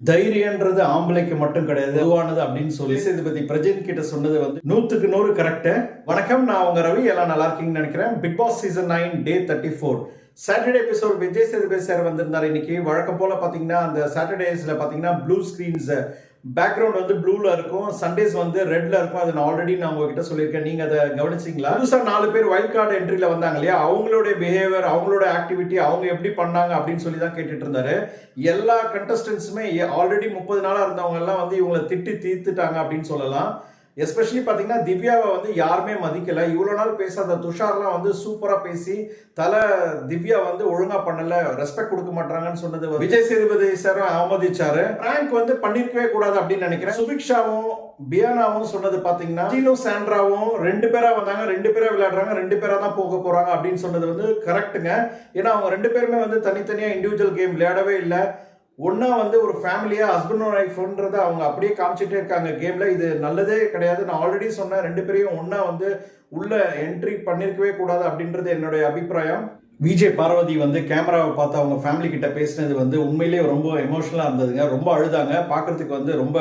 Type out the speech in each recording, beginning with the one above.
தைரியன்றது ஆம்பளைக்கு மட்டும் கிடையாது பொதுவானது அப்படின்னு சொல்லி சேதுபதி பிரஜன் கிட்ட சொன்னது வந்து நூத்துக்கு நூறு கரெக்ட் வணக்கம் நான் உங்க ரவி எல்லாம் நல்லா இருக்கீங்கன்னு நினைக்கிறேன். Bigg Boss season nine day thirty four Saturday episode Vijay Sethupathi sir வந்திருந்தார். இன்னைக்கு வழக்கம் போல பார்த்தீங்கன்னா அந்த சாட்டர்டேஸில் பார்த்தீங்கன்னா ப்ளூ ஸ்க்ரீன்ஸ் பேக்ரவுண்ட் வந்து ப்ளூவில் இருக்கும். சண்டேஸ் வந்து ரெட்டில் இருக்கும். அதை நான் ஆல்ரெடி நான் உங்ககிட்ட சொல்லியிருக்கேன். நீங்கள் அதை கவனிச்சிங்களா? புதுசாக நாலு பேர் வைல்ட் கார்டு என்ட்ரியில் வந்தாங்க இல்லையா? அவங்களுடைய பிஹேவியர் அவங்களோட ஆக்டிவிட்டி அவங்க எப்படி பண்ணாங்க அப்படின்னு சொல்லி தான் கேட்டுட்டு இருந்தாரு. எல்லா கண்டஸ்டன்ஸுமே ஆல்ரெடி முப்பது நாளாக இருந்தவங்க எல்லாம் வந்து இவங்களை திட்டி தீர்த்துட்டாங்க அப்படின்னு சொல்லலாம். எஸ்பெஷலி பார்த்தீங்கன்னா திவ்யாவை வந்து யாருமே மதிக்கல. இவ்வளோ நாள் பேசாத துஷார்லாம் வந்து சூப்பராக பேசி தலை திவ்யா வந்து ஒழுங்கா பண்ணல ரெஸ்பெக்ட் கொடுக்க மாட்டாங்கன்னு சொன்னது விஜய் சேதுபதி சாரும் அவமதிச்சாரு. ரேங்க் வந்து பண்ணிருக்கவே கூடாது அப்படின்னு நினைக்கிறேன். சுபிக்ஷாவும் பியானாவும் சொன்னது பாத்தீங்கன்னா சீனு சாண்ட்ராவும் ரெண்டு பேரா வந்தாங்க ரெண்டு பேரா விளையாடுறாங்க ரெண்டு பேரா தான் போக போறாங்க அப்படின்னு சொன்னது வந்து கரெக்ட்டுங்க ஏன்னா அவங்க ரெண்டு பேருமே வந்து தனித்தனியா இண்டிவிஜுவல் கேம் விளையாடவே இல்லை. ஒன்றா வந்து ஒரு ஃபேமிலியாக ஹஸ்பண்ட் அண்ட் ஒய்ஃப்ன்றதை அவங்க அப்படியே காமிச்சிட்டே இருக்காங்க. கேமில் இது நல்லதே கிடையாது. நான் ஆல்ரெடி சொன்னேன் ரெண்டு பேரையும் ஒன்றா வந்து உள்ள என்ட்ரி பண்ணியிருக்கவே கூடாது அப்படின்றது என்னுடைய அபிப்பிராயம். விஜய் பார்வதி வந்து கேமராவை பார்த்து அவங்க ஃபேமிலி கிட்ட பேசினது வந்து உண்மையிலேயே ரொம்ப எமோஷனலாக இருந்ததுங்க. ரொம்ப அழுதாங்க. பார்க்கறதுக்கு வந்து ரொம்ப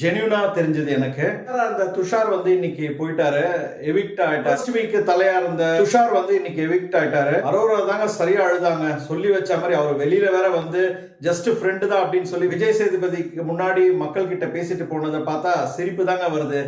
ஜென்யூனா தெரிஞ்சது எனக்கு. அந்த துஷார் வந்து இன்னைக்கு போயிட்டாரு. எவிக்ட் ஆயிட்டாரு. ஃபர்ஸ்ட் வீக் தலையா இருந்த துஷார் வந்து இன்னைக்கு எவிக்ட் ஆயிட்டாரு. அரோரா தாங்க சரியா அழுதாங்க. சொல்லி வச்ச மாதிரி அவர் வெளியில வேற வந்து ஜஸ்ட் ஃப்ரெண்டு தான் அப்படின்னு சொல்லி விஜய் சேதுபதிக்கு முன்னாடி மக்கள் கிட்ட பேசிட்டு போனதை பார்த்தா சிரிப்பு தாங்க வருது.